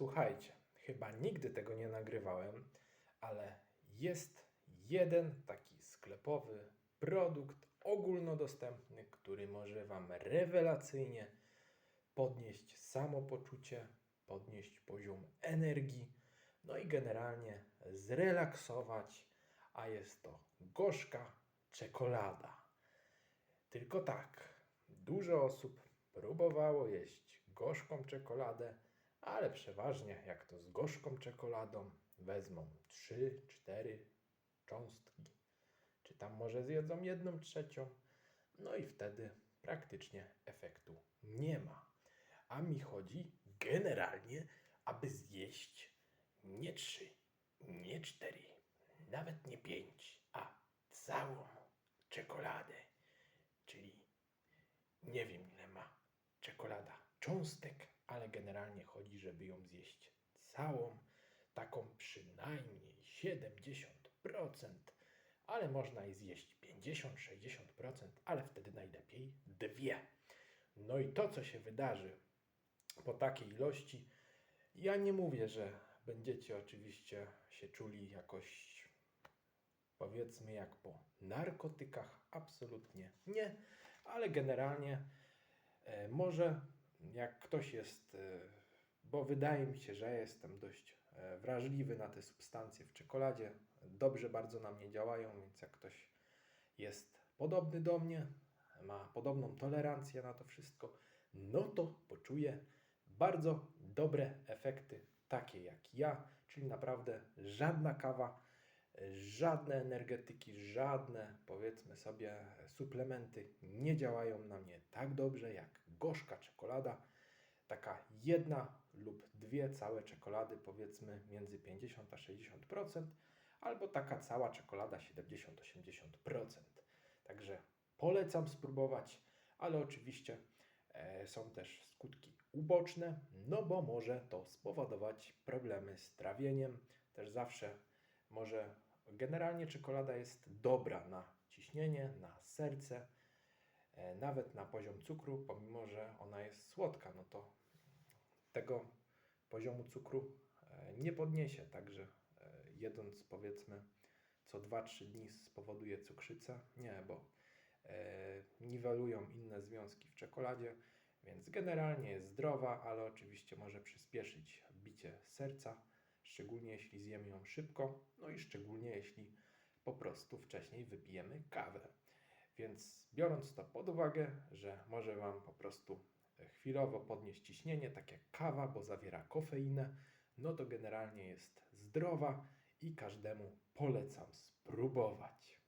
Słuchajcie, chyba nigdy tego nie nagrywałem, ale jest jeden taki sklepowy produkt ogólnodostępny, który może Wam rewelacyjnie podnieść samopoczucie, podnieść poziom energii, no i generalnie zrelaksować, a jest to gorzka czekolada. Tylko tak, dużo osób próbowało jeść gorzką czekoladę, ale przeważnie jak to z gorzką czekoladą, wezmą 3-4 cząstki, czy tam może zjedzą jedną trzecią, no i wtedy praktycznie efektu nie ma. A mi chodzi generalnie, aby zjeść nie trzy, nie cztery, nawet nie pięć, a całą czekoladę. Czyli nie wiem ile ma czekolada cząstek, ale generalnie chodzi, żeby ją zjeść całą, taką przynajmniej 70%, ale można i zjeść 50-60%, ale wtedy najlepiej dwie. No i to, co się wydarzy po takiej ilości, ja nie mówię, że będziecie oczywiście się czuli jakoś powiedzmy jak po narkotykach, absolutnie nie, ale generalnie e, może jak ktoś jest, e, bo wydaje mi się, że jestem dość e, wrażliwy na te substancje w czekoladzie, dobrze bardzo na mnie działają, więc jak ktoś jest podobny do mnie, ma podobną tolerancję na to wszystko, no to poczuje bardzo dobre efekty, takie jak ja, czyli naprawdę żadna kawa, żadne energetyki, żadne powiedzmy sobie suplementy nie działają na mnie tak dobrze jak gorzka czekolada. Taka jedna lub dwie całe czekolady, powiedzmy między 50 a 60%, albo taka cała czekolada 70-80%. Także polecam spróbować, ale oczywiście e, są też skutki uboczne, no bo może to spowodować problemy z trawieniem. Też zawsze może generalnie czekolada jest dobra na ciśnienie, na serce, e, nawet na poziom cukru, pomimo że ona jest słodka, no to tego poziomu cukru e, nie podniesie, także e, jedząc powiedzmy co 2-3 dni spowoduje cukrzycę. Nie, bo niwelują inne związki w czekoladzie, więc generalnie jest zdrowa, ale oczywiście może przyspieszyć bicie serca, szczególnie jeśli zjemy ją szybko, no i szczególnie jeśli po prostu wcześniej wypijemy kawę. Więc biorąc to pod uwagę, że może Wam po prostu chwilowo podnieść ciśnienie, tak jak kawa, bo zawiera kofeinę, no to generalnie jest zdrowa i każdemu polecam spróbować.